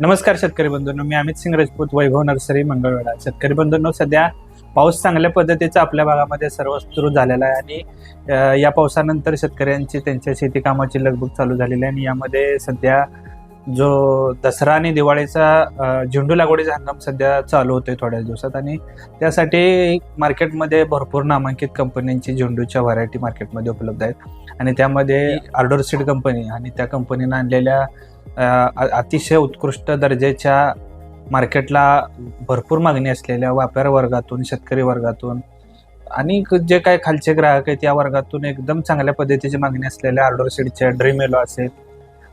नमस्कार शेतकरी बंधूंनो मी अमित सिंग राजपूत वैभव नर्सरी मंगळवेढा. शेतकरी बंधूंनो सध्या पाऊस चांगल्या पद्धतीचा आपल्या भागामध्ये सर्व सुरू झालेला आहे आणि या पावसानंतर शेतकऱ्यांची त्यांच्या शेती कामाची लगबग चालू झालेली आहे आणि यामध्ये सध्या जो दसरा आणि दिवाळीचा झेंडू लागवडीचा हंगाम सध्या चालू होतोय थोड्याच दिवसात आणि त्यासाठी मार्केटमध्ये भरपूर नामांकित कंपन्यांची झेंडूच्या व्हरायटी मार्केटमध्ये उपलब्ध आहेत. आणि त्यामध्ये आर्डर सीड कंपनी आणि त्या कंपनीनं आणलेल्या अतिशय उत्कृष्ट दर्जाच्या मार्केटला भरपूर मागणी असलेल्या व्यापार वर्गातून शेतकरी वर्गातून आणि जे काय खालचे ग्राहक आहेत या वर्गातून एकदम चांगल्या पद्धतीची मागणी असलेल्या आर्डोर सीडच्या ड्रीम एलो असेल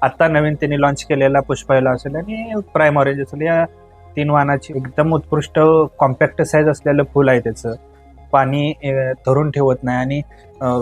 आत्ता नवीन त्यांनी लॉन्च केलेला पुष्पायला असेल आणि प्राईम ऑरेंज असेल या तीन वाहनाची एकदम उत्कृष्ट कॉम्पॅक्ट साईज असलेलं फुल आहे त्याचं. पाणी धरून ठेवत नाही आणि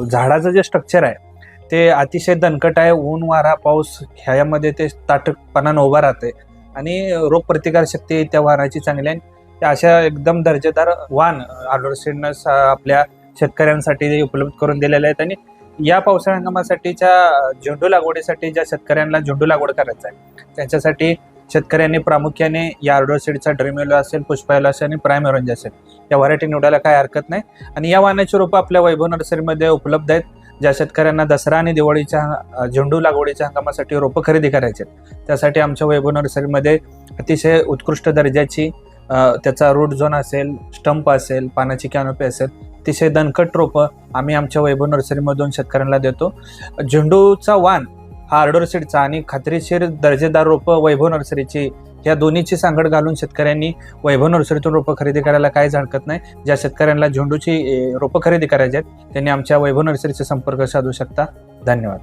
झाडाचं जे स्ट्रक्चर आहे ते अतिशय दणकट आहे ऊन वारा पाऊस ह्यामध्ये ते ताटकपणानं उभा राहते आणि रोगप्रतिकारशक्ती त्या वाहनाची चांगली आहे. त्या अशा एकदम दर्जेदार वाहन आर्डरशीडनं आपल्या शेतकऱ्यांसाठी उपलब्ध करून दिलेले आहेत. आणि या पावसाळ्या हंगामासाठीच्या झेंडू लागवडीसाठी ज्या शेतकऱ्यांना झेंडू लागवड करायचं आहे त्यांच्यासाठी शेतकऱ्यांनी प्रामुख्याने या आर्डरशीडचा ड्रीमेलो असेल पुष्पायलो असेल आणि प्राईम ऑरेंज असेल. या व्हरायटी निवडायला काय हरकत नाही. आणि या वाहनाची रोपं आपल्या वैभव नर्सरीमध्ये उपलब्ध आहेत. ज्या शेतकऱ्यांना दसरा आणि दिवाळीच्या झेंडू लागवडीच्या हंगामासाठी रोपं खरेदी करायचे आहेत. त्यासाठी आमच्या वैभव नर्सरीमध्ये अतिशय उत्कृष्ट दर्जाची त्याचा रूट झोन असेल स्टंप असेल पानाची कॅनोपी असेल अतिशय दणकट रोपं आम्ही आमच्या वैभव नर्सरीमधून शेतकऱ्यांना देतो झेंडूचा वाण हा आर्डर सीडचा आणि खात्रीशीर दर्जेदार रोपं वैभव नर्सरीची या दोन्हीची सांगड घालून शेतकऱ्यांनी वैभव नर्सरीतून रोपं खरेदी करायला काहीच हरकत नाही. ज्या शेतकऱ्यांना झेंडूची रोपं खरेदी करायची आहेत त्यांनी आमच्या वैभव नर्सरीचा संपर्क साधू शकता. धन्यवाद.